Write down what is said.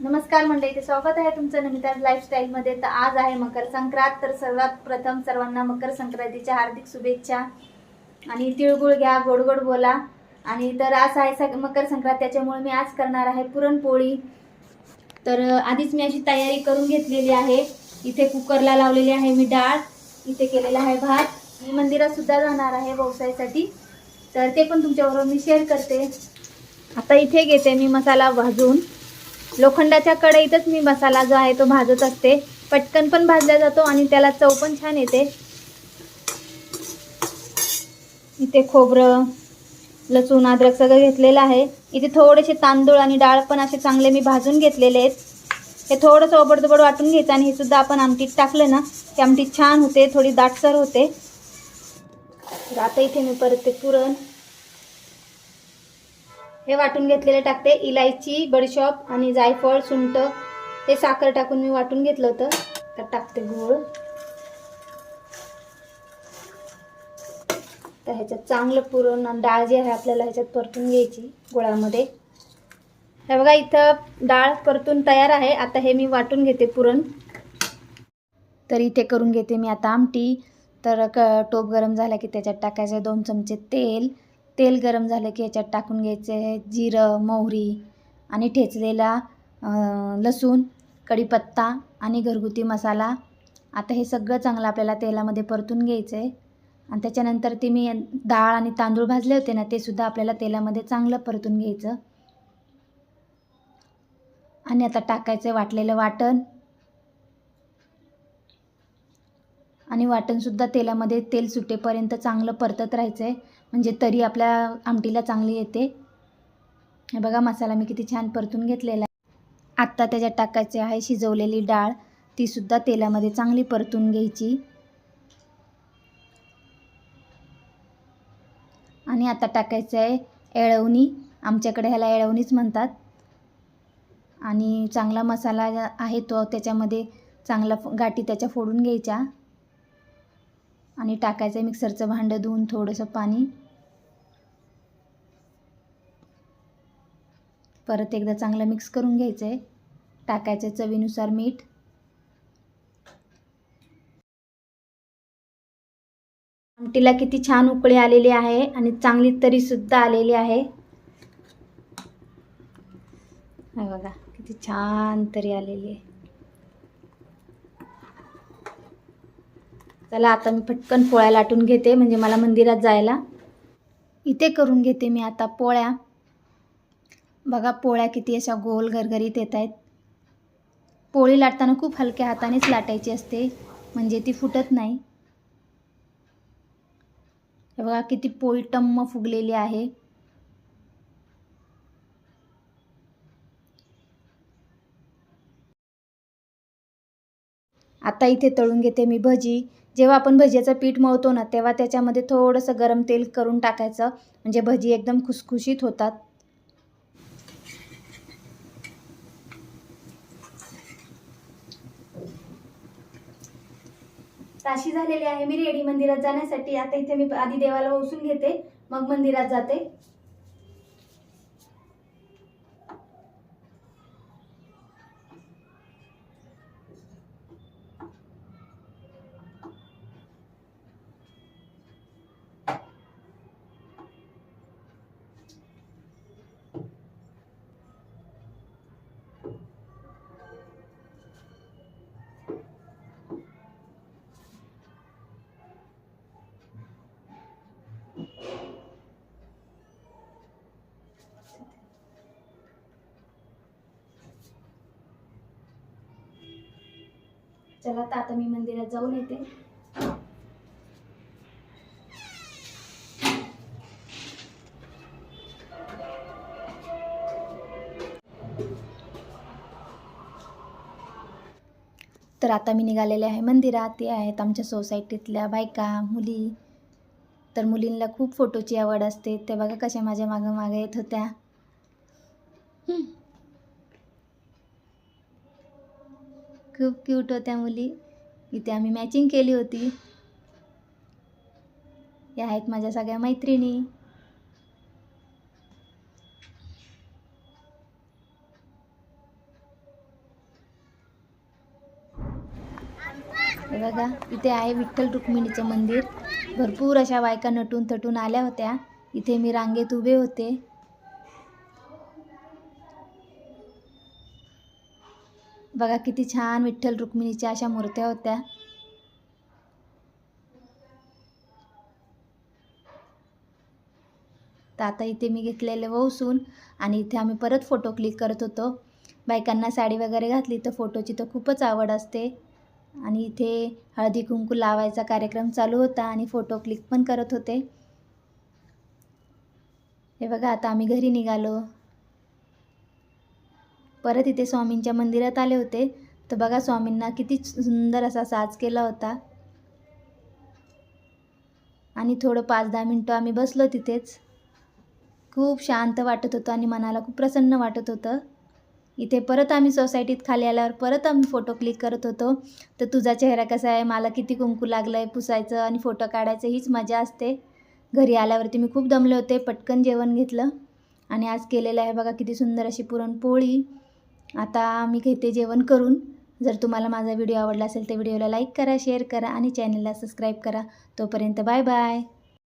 नमस्कार मंडळी ते स्वागत आहे तुमचं नमिता लाईफस्टाईलमध्ये तर आज आहे मकर संक्रांत. तर सर्वात प्रथम सर्वांना मकर संक्रांतीच्या हार्दिक शुभेच्छा. आणि तिळगुळ घ्या गोड गोड बोला. आणि तर आज आहे सग मकर संक्रांत त्याच्यामुळे मी आज करणार आहे पुरणपोळी. तर आधीच मी अशी तयारी करून घेतलेली आहे. इथे कुकरला लावलेली आहे मी डाळ. इथे केलेला आहे भात. मी मंदिरातसुद्धा जाणार आहे व्यवसायासाठी. तर ते पण तुमच्याबरोबर मी शेअर करते. आता इथे घेते मी मसाला भाजून. लोखंडाच्या कढईतच मी मसाला जो आहे तो भाजत असते. पटकन पण भाजला जातो आणि त्याला चव पण छान येते. इथे खोबरं लसूण अद्रक सगळं घेतलेलं आहे. इथे थोडेसे तांदूळ आणि डाळ पण असे चांगले मी भाजून घेतलेले आहेत. हे थोडंसं ओबडधोबड वाटून घ्यायचं आणि हे सुद्धा आपण आमटीत टाकलं ना ते आमटीत छान होते थोडी दाटसर होते. तर आता इथे मी परत ते पुरण हे वाटून घेतलेले टाकते. इलायची बडीशॉप आणि जायफळ सुंट हे साखर टाकून मी वाटून घेतलं होतं. तर टाकते गूळ. तर ह्याच्यात चांगलं पुरण आणि डाळ जी आहे आपल्याला ह्याच्यात परतून घ्यायची गुळामध्ये. हे बघा इथं डाळ परतून तयार आहे. आता हे मी वाटून घेते पुरण. तर इथे करून घेते मी आता आमटी. तर क टोप गरम झाला की त्याच्यात टाकायचं दोन चमचे तेल. तेल गरम झालं की याच्यात टाकून घ्यायचं आहे जिरं मोहरी आणि ठेचलेला लसूण कढीपत्ता आणि घरगुती मसाला. आता हे सगळं चांगलं आपल्याला तेलामध्ये परतून घ्यायचं आहे आणि त्याच्यानंतर ते मी डाळ आणि तांदूळ भाजले होते ना ते सुद्धा आपल्याला तेलामध्ये चांगलं परतून घ्यायचं. आणि आता टाकायचं वाटलेलं वाटण. आणि वाटणसुद्धा तेलामध्ये तेल सुटेपर्यंत चांगलं परतत राहायचं आहे म्हणजे तरी आपल्या आमटीला चांगली येते. हे बघा मसाला मी किती छान परतून घेतलेला आहे. आत्ता त्याच्यात टाकायचे आहे शिजवलेली डाळ. तीसुद्धा तेलामध्ये चांगली परतून घ्यायची. आणि आता टाकायचं आहे एळवणी आमच्याकडे ह्याला एळवणीच म्हणतात. आणि चांगला मसाला आहे तो त्याच्यामध्ये चांगला गाठी त्याच्या फोडून घ्यायच्या. आणि टाकायचं आहे मिक्सरचं भांडं धुवून थोडंसं पाणी. परत एकदा चांगलं मिक्स करून घ्यायचं आहे टाकायचं आहे चवीनुसार मीठ. आमटीला किती छान उकळी आलेली आहे आणि चांगली तरीसुद्धा आलेली आहे. बघा किती छान तरी आलेली आहे. चला आता मी पटकन पोळ्या लाटून घेते म्हणजे मला मंदिरात जायला. इथे करून घेते मी आता पोळ्या. बघा पोळ्या किती अशा गोल घरघरीत येत आहेत. पोळी लाटताना खूप हलक्या हातानेच लाटायची असते म्हणजे ती फुटत नाही. बघा किती पोळी टम्म फुगलेली आहे. आता इथे तळून घेते मी भजी. जेव्हा आपण भज्याचं पीठ मळतो ना तेव्हा त्याच्यामध्ये थोडंसं गरम तेल करून टाकायचं. म्हणजे भजी एकदम खुसखुशीत होतात. ताशी झालेली आहे. मी रेडी मंदिरात जाण्यासाठी. आता इथे मी आधी देवाला ओसून घेते. मग मंदिरात जाते. चला तर आता मी मंदिरात जाऊन येते. तर आता मी निघालेले आहे मंदिरात. ते आहेत आमच्या सोसायटीतल्या बायका मुली. तर मुलींना खूप फोटोची आवड असते. ते बघा कशा माझ्या मागं मागं येत होत्या. खूप क्यूट होत्या मुली. इथे आम्ही मॅचिंग केली होती. या आहेत माझ्या सगळ्या मैत्रिणी. बघा इथे आहे विठ्ठल रुक्मिणीचं मंदिर. भरपूर अशा बायका नटून थटून आल्या होत्या. इथे मी रांगेत उभे होते. बघा किती छान विठ्ठल रुक्मिणीच्या अशा मूर्त्या होत्या. तर आता इथे मी घेतलेले वसून आणि इथे आम्ही परत फोटो क्लिक करत होतो. बायकांना साडी वगैरे घातली तर फोटोची तर खूपच आवड असते. आणि इथे हळदी कुंकू लावायचा कार्यक्रम चालू होता आणि फोटो क्लिक पण करत होते. हे बघा आता आम्ही घरी निघालो. परत इथे स्वामींच्या मंदिरात आले होते. तर बघा स्वामींना किती सुंदर असा साज केला होता. आणि थोडं पाच दहा मिनटं आम्ही बसलो तिथेच. खूप शांत वाटत होतं आणि मनाला खूप प्रसन्न वाटत होतं. इथे परत आम्ही सोसायटीत खाली आल्यावर परत आम्ही फोटो क्लिक करत होतो. तर तुझा चेहरा कसा आहे? मला किती कुंकू लागलं आहे पुसायचं आणि फोटो काढायचं हीच मजा असते. घरी आल्यावरती मी खूप दमले होते. पटकन जेवण घेतलं. आणि आज केलेलं आहे बघा किती सुंदर अशी पुरणपोळी. आता मी घेते जेवण करून. जर तुम्हाला माझा व्हिडिओ आवडला असेल तर व्हिडिओला लाईक करा शेअर करा आणि चॅनलला सबस्क्राईब करा. तोपर्यंत बाय बाय.